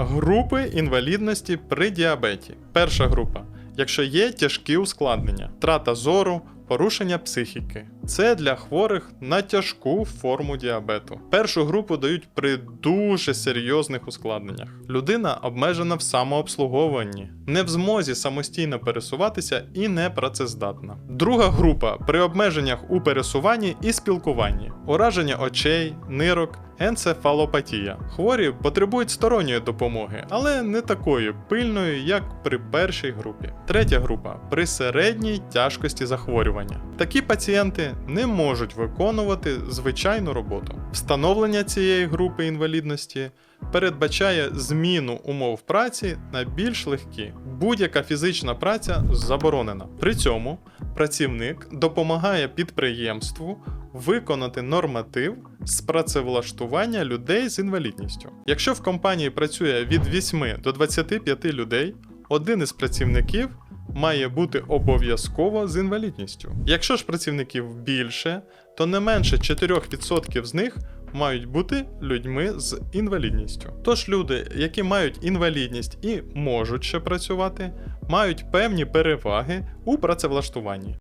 Групи інвалідності при діабеті. Перша група. Якщо є тяжкі ускладнення, трата зору, порушення психіки. Це для хворих на тяжку форму діабету. Першу групу дають при дуже серйозних ускладненнях. Людина обмежена в самообслуговуванні, не в змозі самостійно пересуватися і не працездатна. Друга група при обмеженнях у пересуванні і спілкуванні, ураження очей, нирок, енцефалопатія. Хворі потребують сторонньої допомоги, але не такої пильної, як при першій групі. Третя група при середній тяжкості захворювання. Такі пацієнти не можуть виконувати звичайну роботу. Встановлення цієї групи інвалідності передбачає зміну умов праці на більш легкі. Будь-яка фізична праця заборонена. При цьому працівник допомагає підприємству виконати норматив з працевлаштування людей з інвалідністю. Якщо в компанії працює від 8 до 25 людей, один із працівників має бути обов'язково з інвалідністю. Якщо ж працівників більше, то не менше 4% з них мають бути людьми з інвалідністю. Тож люди, які мають інвалідність і можуть ще працювати, мають певні переваги у працевлаштуванні.